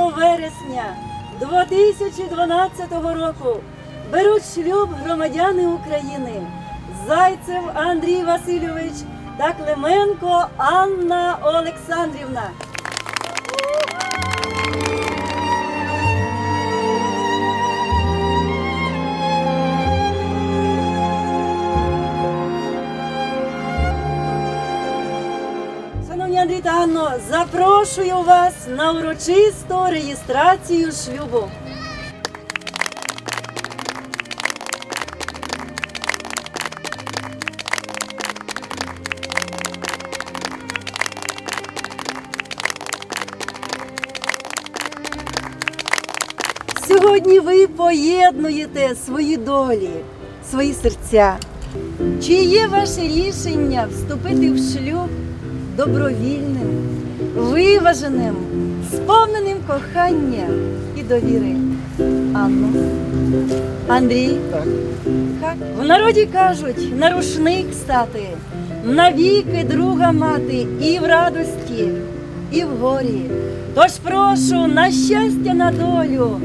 вересня 2012 року беруть шлюб громадяни України Зайцев Андрій Васильович та Клименко Анна Олександрівна. Запрошую вас на урочисту реєстрацію шлюбу. Сьогодні ви поєднуєте свої долі, свої серця. Чи є ваше рішення вступити в шлюб добровільним, виваженим, сповненим кохання і довіри? Анно, Андрій, Так. так. в народі кажуть, на рушник стати, навіки друга мати і в радості, і в горі. Тож прошу на щастя на долю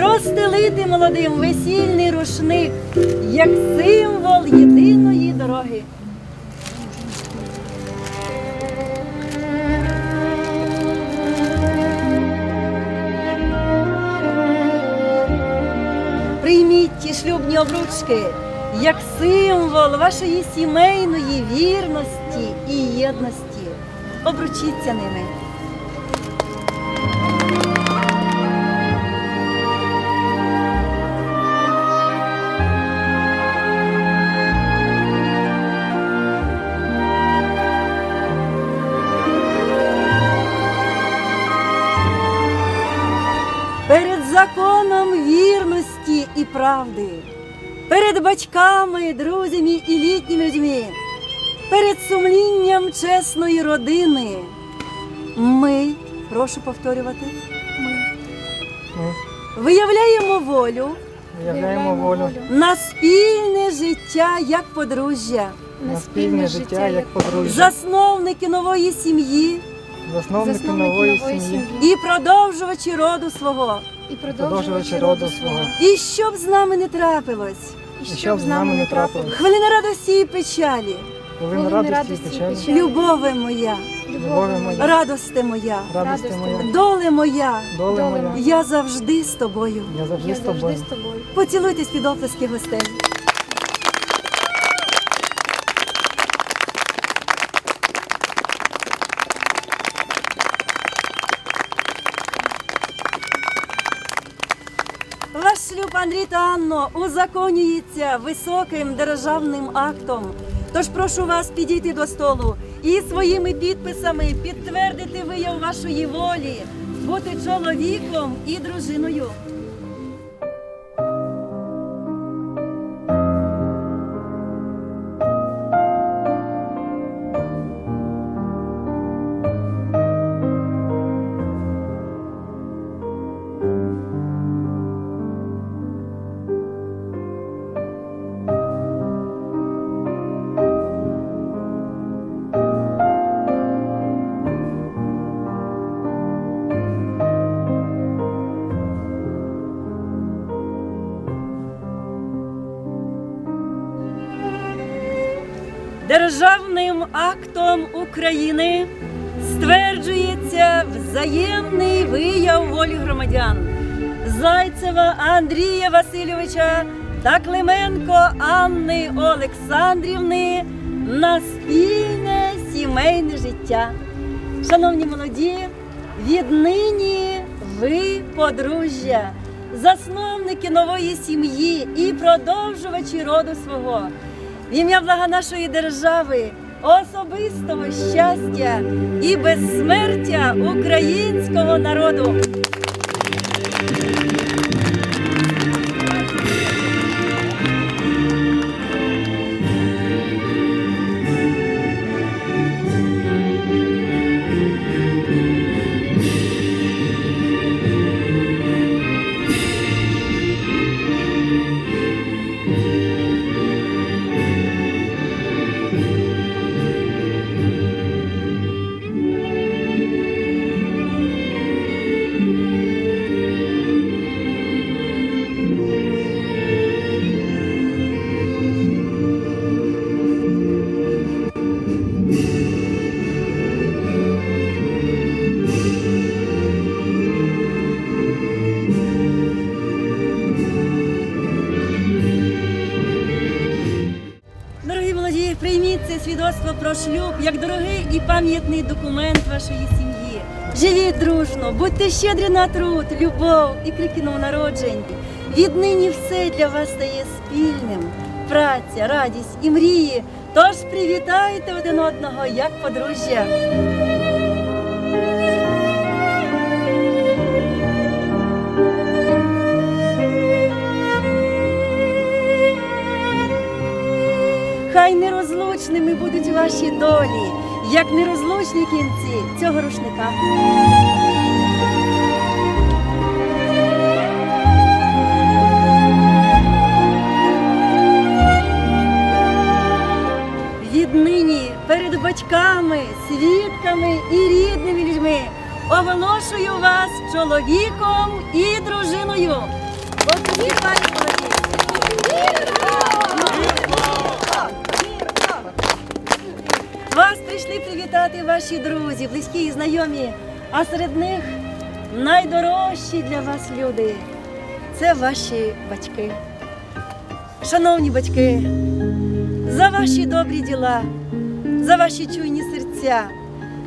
розстелити молодим весільний рушник як символ єдиної дороги. Ті обручки як символ вашої сімейної вірності і єдності. Обручіться ними. перед законом вірності і правди, батьками, друзями і літніми людьми, перед сумлінням чесної родини. Ми, прошу повторювати, ми. Ми. Виявляємо волю. Виявляємо волю. на спільне життя як подружжя, на спільне життя як подружжя, засновники нової сім'ї. Засновники нової сім'ї, і продовжувачі роду свого. і продовжувачі роду свого. І щоб з нами не трапилось, щоб з нами не трапилось, хвилина радості і печалі. Хвилина радості і печалі, Любове моя, любові моя, радости моя, радості моя, доле моя, Доле моя, я завжди з тобою. я завжди з тобою. з тобою. Поцілуйтесь під оплески гостей. Шлюб, Андрій та Анно, узаконюється високим державним актом. Тож прошу вас підійти до столу і своїми підписами підтвердити вияв вашої волі, бути чоловіком і дружиною. Державним актом України стверджується взаємний вияв волі громадян Зайцева Андрія Васильовича та Клименко Анни Олександрівни на спільне сімейне життя. Шановні молоді, віднині ви подружжя, засновники нової сім'ї і продовжувачі роду свого. В ім'я блага нашої держави, особистого щастя і безсмертя українського народу. Шлюб як дорогий і пам'ятний документ вашої сім'ї. Живіть дружно, будьте щедрі на труд, любов і крики новонароджень. Віднині все для вас стає спільним. Праця, радість і мрії. Тож привітайте один одного як подружжя. Хай нерозлучними будуть ваші долі, як нерозлучні кінці цього рушника. Віднині перед батьками, свідками і рідними людьми оголошую вас чоловіком і дружиною. Поспівай, прийшли привітати ваші друзі, близькі і знайомі, а серед них найдорожчі для вас люди це ваші батьки. Шановні батьки, за ваші добрі діла, за ваші чуйні серця,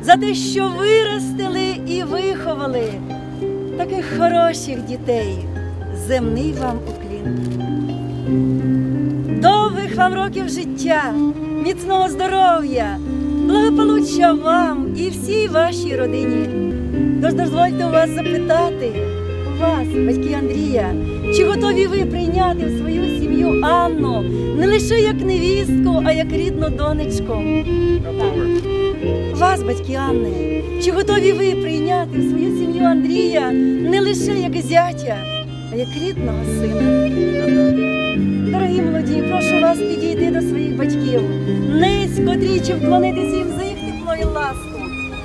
за те, що виростили і виховали таких хороших дітей. Земний вам уклін. Довгих вам років життя, міцного здоров'я, благополуччя вам і всій вашій родині. Тож дозвольте вас запитати, вас, батьки Андрія, чи готові ви прийняти в свою сім'ю Анну не лише як невістку, а як рідну донечку? Вас, батьки Анни, чи готові ви прийняти в свою сім'ю Андрія не лише як зятя, а як рідного сина? Дорогі молоді, прошу вас підійти до своїх батьків, низько тричі вклонитися їм за їх тепло і ласку,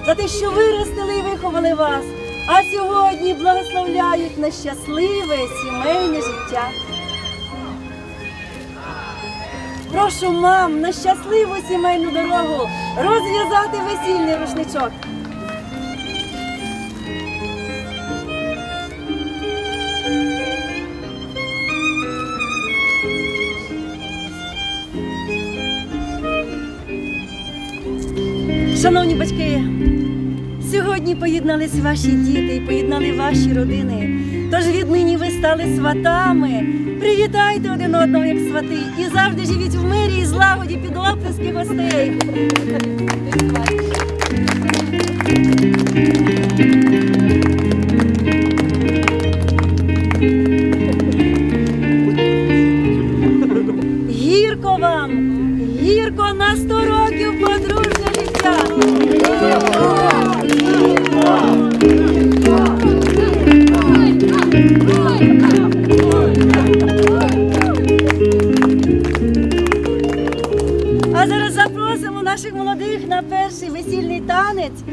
за те, що виростили і виховали вас, а сьогодні благословляють на щасливе сімейне життя. Прошу мам на щасливу сімейну дорогу розв'язати весільний рушничок. Поєднались ваші діти і поєднали ваші родини. Тож віднині ви стали сватами. Привітайте один одного як свати і завжди живіть в мирі і злагоді під оплески гостей. Перший весільний танець.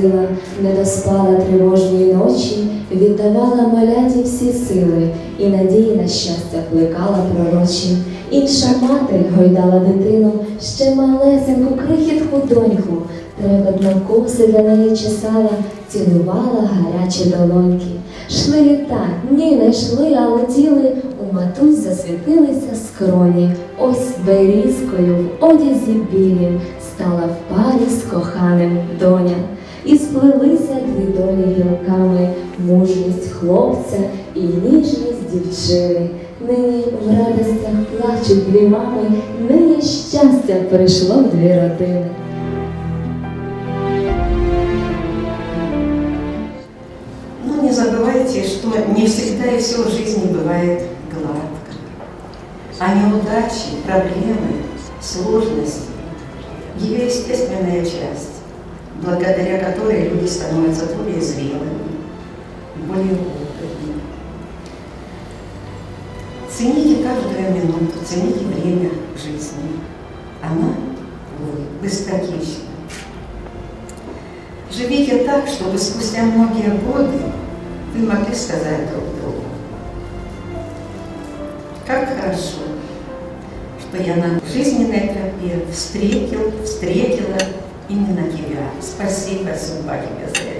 Зростила, не доспала тривожної ночі, віддавала маляті всі сили, і надії на щастя плекала пророчі. Інша мати гойдала дитину, ще малесеньку крихітку доньку, трепетно коси для неї чесала, цілувала гарячі долоньки. Шли літа, дні не йшли, а летіли, у матусь засвітилися скроні. Ось берізкою в одязі білім стала в парі з коханим доня І сплелися дві долі гілками, мужність хлопця і ніжність дівчини. Нині в радостях плачуть дві мами, нині щастя прийшло в дві родини. Но не забывайте, что не всегда и все в жизни бывает гладко. А неудачи, проблемы, сложности – ее естественная часть, Благодаря которой люди становятся более зрелыми, более опытными. Цените каждую минуту, цените время жизни. Она, быстротечна. Живите так, чтобы спустя многие годы вы могли сказать друг другу, как хорошо, что я на жизненной тропе встретил, встретила именно тебя. Спасибо, судьба тебе за это.